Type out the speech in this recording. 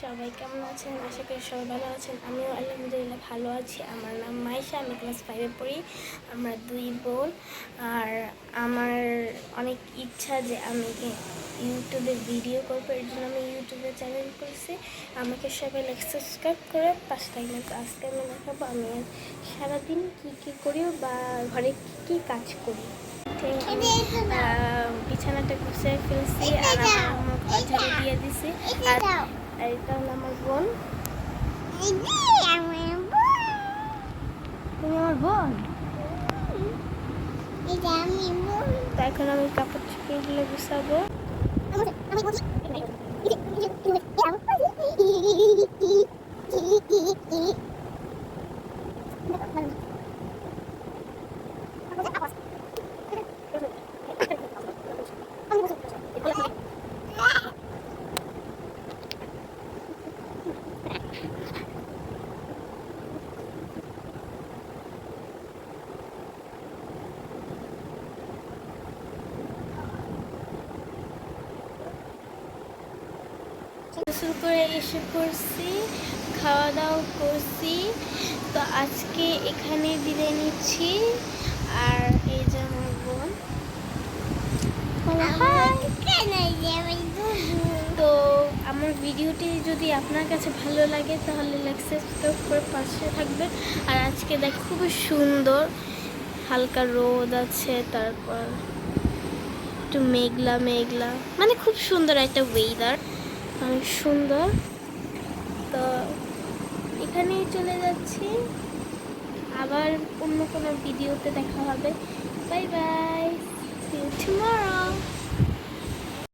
সবাই কেমন আছেন? আশা করি সবাই ভালো আছেন। আমিও আলহামদুলিল্লাহ ভালো আছি। আমার নাম মাইশা আমি ক্লাস ফাইভে পড়ি। আমরা দুই বোন। আর আমার অনেক ইচ্ছা যে আমি ইউটিউবে ভিডিও করব। এর জন্য আমি ইউটিউবে চ্যানেল করেছি আমাকে সবাই লাইক সাবস্ক্রাইব করে পাশে থাকবেন আজকে আমি দেখাবো আমি সারাদিন কী কী করি বা ঘরে কী কী কাজ করি। ঠিক গুছিয়ে ফেলছি আর আমার ঘর দিয়ে দিছি। আর এটা হলো আমার বোন। তুমি আমার বোন? তো এখন আমি কাপড় চোপড়গুলো গুছাবো। গোসল করে এসে পড়ছি খাওয়া দাওয়া করছি। তো আজকে এখানে বিদায় নিচ্ছি। আর এই যে আমার বোন। তো আমার ভিডিওটি যদি আপনার কাছে ভালো লাগে তাহলে লাইক সাবস্ক্রাইব করে পাশে থাকবে আর আজকে দেখ খুবই সুন্দর। হালকা রোদ আছে তারপর একটু মেঘলা মেঘলা। মানে খুব সুন্দর একটা ওয়েদার অনেক সুন্দর। তো এখানেই চলে যাচ্ছি। আবার অন্য কোনো ভিডিওতে দেখা হবে। Bye bye. টুমরো